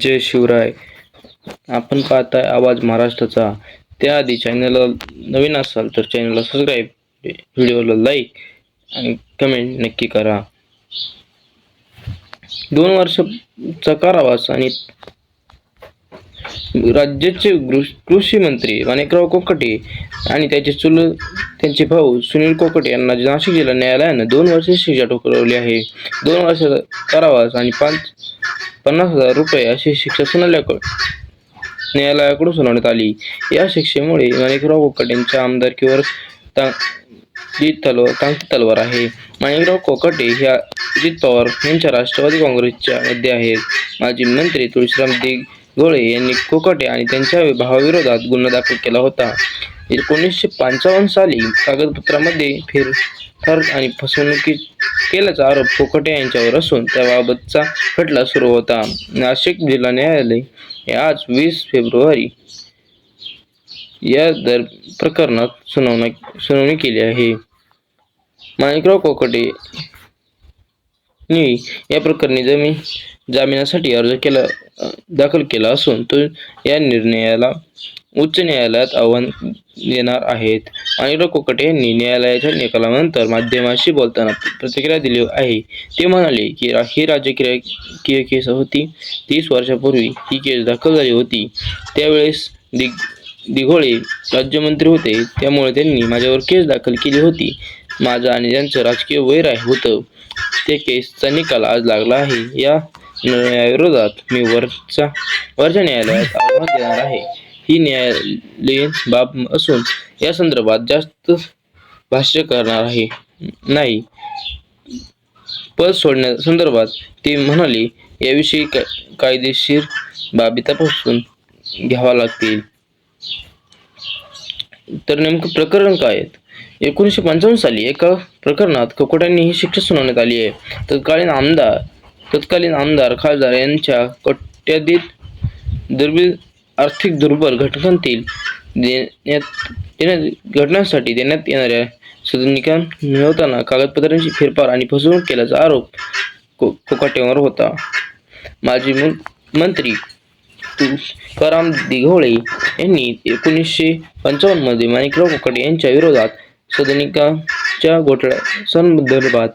जय शिवराय. आपण पाहताय आवाज महाराष्ट्राचा. त्याआधी चॅनलला नवीन असाल तर चॅनलला सबस्क्राईब व्हिडिओला लाईक आणि कमेंट नक्की करा. दोन वर्षाचा कारावास आणि राज्याचे कृषी मंत्री माणिकराव कोकटे आणि त्याचे चुल त्यांचे भाऊ सुनील कोकटे यांना नाशिक जिल्हा न्यायालयानं दोन वर्षे शिक्षा ठोकवली आहे. दोन वर्षाचा कारावास आणि पाच पन्नास हजार रुपये अशी शिक्षा सुनावल्याकडे न्यायालयाकडून सुनावण्यात आली. या शिक्षेमुळे माणिकराव कोकटेंच्या आमदारकीवर ता जी तलवार टांगती तलवार आहे. माणिकराव कोकटे ह्या अजित पवार यांच्या राष्ट्रवादी काँग्रेसच्या मध्ये आहेत. माजी मंत्री तुळशीराम दिघोळे यांनी कोकटे आणि त्यांच्या भावाविरोधात गुन्हा दाखल केला होता. एकोणीसशे पंचावन्न साली कागदपत्रामध्ये फेरफार आणि फसवणुकी केल्याचा आरोप फोकटे यांच्यावर असून त्याबाबतचा खटला सुरू होता. नाशिक जिल्हा न्यायालय हे आज वीस फेब्रुवारी या दर प्रकरणात सुनावणी सुनावणी केली आहे. माणिकराव कोकटे नी या प्रकरणी जमीन जामिनासाठी अर्ज केला दाखल केला असून तो या निर्णयाला उच्च न्यायालयात आव्हान देणार आहेत. अनिल कोकटे यांनी न्यायालयाच्या निकालानंतर माध्यमाशी बोलताना प्रतिक्रिया दिली आहे. ते म्हणाले की रा- ही राजकीय केस होती. तीस वर्षापूर्वी ही केस दाखल झाली होती. त्यावेळेस दिग दिघोळे राज्यमंत्री होते. त्यामुळे त्यांनी माझ्यावर केस दाखल केली होती. माझं आणि ज्यांचं राजकीय वैर आहे होतं ते केसचा निकाल आज लागला आहे. या निर्णयाविरोधात मी वरचा वरच्या न्यायालयात आव्हान देणार आहे. ही न्यायालयीन बाब असून या संदर्भात जास्त भाष्य करणार आहे नाही. पद सोडण्या संदर्भात ते म्हणाले याविषयी का कायदेशीर बाबी तपासून घ्यावा लागतील. तर नेमकं प्रकरण काय आहे एकोणीसशे पंचावन्न साली एका प्रकरणात ककोट्यांनी ही शिक्षा सुनावण्यात आली आहे. तत्कालीन आमदार तत्कालीन आमदार खासदार यांच्या कट्यादीत दुर्बील आर्थिक दुर्बल घटकांतील देण्यात देण्यात घटनांसाठी देण्यात येणाऱ्या सदनिका मिळवताना कागदपत्रांची फेरफार आणि फसवणूक केल्याचा आरोप को कोकाटेवर होता. माजी मंत्री तुकाराम दिघोळे यांनी एकोणीसशे पंचावन्नमध्ये माणिकराव कोकाटे यांच्या विरोधात सदनिकाच्या घोटाळ्या संदर्भात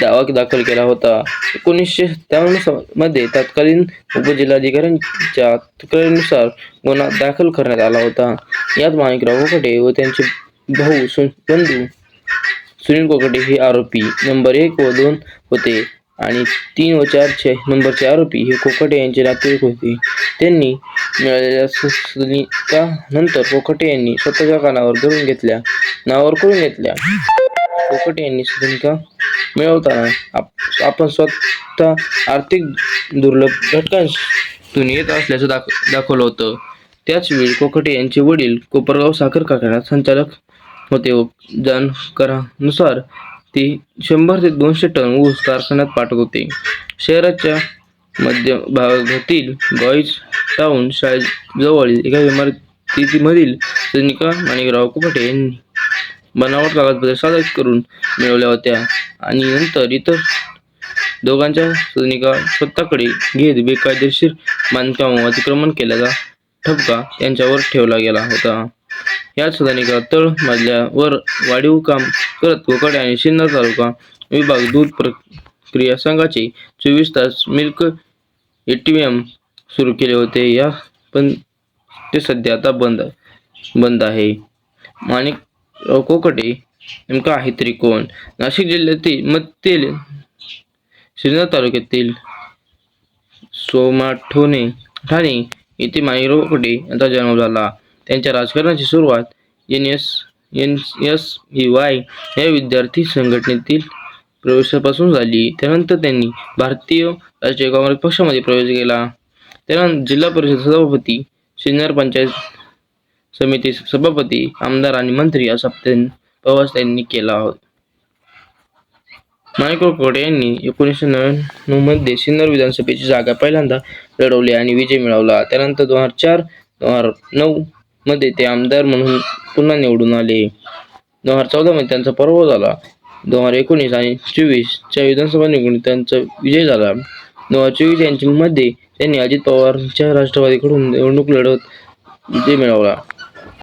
दावा दाखल केला होता. एकोणीसशे सत्तावन्नमध्ये तत्कालीन उपजिल्हाधिकाऱ्यांच्या तक्रारीनुसार गुन्हा दाखल करण्यात आला होता. यात माणिकराव कोकडे व त्यांचे भाऊ सु बंधू सुनील कोकडे हे आरोपी नंबर एक व दोन होते आणि तीन व चारचे नंबरचे आरोपी हे कोकटे यांचे नातेवाईक होते. त्यांनी मिळालेल्या सुनिकानंतर कोकटे यांनी स्वतःच्या कानावर धरून घेतल्या. नावावर करून घेतल्या कोकटे यांनी सदनिका मिळवताना आप- आपण स्वतः आर्थिक दुर्लभ घटकांतून येत असल्याचं दाख दाखवलं होतं. त्याच वेळी कोकटे यांचे वडील कोपरगाव साखर कारखान्यात संचालक होते व जाणकारानुसार ते शंभर ते दोनशे टन ऊस कारखान्यात पाठवत होते. शहराच्या मध्य भागातील बॉईज टाऊन शाळेजवळील एका इमारतीमधील सैनिका माणिकराव कोपटे यांनी बनावट कागदपत्रे सादर करून मिळवल्या होत्या. आणि नंतर इतर दोघांच्या सैनिका स्वतःकडे घेत बेकायदेशीर बांधकाम अतिक्रमण केल्याचा ठपका त्यांच्यावर ठेवला गेला होता. या सदनिका तळ मजल्यावर वाढीव काम करत कोकडे आणि सिन्नर तालुका विभाग दूध प्रक्रिया संघाचे चोवीस तास मिल्क ए टी एम सुरू केले होते. या पण ते सध्या आता बंद बंद आहे. माणिक कोकटे नेमका आहे त्रिकोण नाशिक जिल्ह्यातील मधील सिन्नर तालुक्यातील सोमाठोणे ठाणे येथे माणिकराव कोकटे यांचा जन्म झाला. त्यांच्या राजकारणाची सुरुवात N S N S E Y या विद्यार्थी संघटनेतील प्रवेशापासून झाली. त्यानंतर त्यांनी भारतीय राष्ट्रीय काँग्रेस पक्षामध्ये प्रवेश केला. त्यानंतर जिल्हा परिषद सभापती सिन्नर पंचायत समिती सभापती आमदार आणि मंत्री असा प्रवास त्यांनी केला होता. माणिकराव कोडे यांनी एकोणीसशे नव्याण्णवमध्ये सिन्नर विधानसभेची जागा पहिल्यांदा लढवली आणि विजय मिळवला. त्यानंतर दोन हजार चार दोन हजार नऊ मध्ये ते आमदार म्हणून पुन्हा निवडून आले. दोन हजार चौदा मध्ये त्यांचा पराभव झाला. दोन हजार एकोणीस आणि चोवीसच्या विधानसभा निवडणुकीत त्यांचा विजय झाला. दोन हजार चोवीस यांच्या मध्ये त्यांनी अजित पवारच्या राष्ट्रवादीकडून निवडणूक लढवत विजय मिळवला.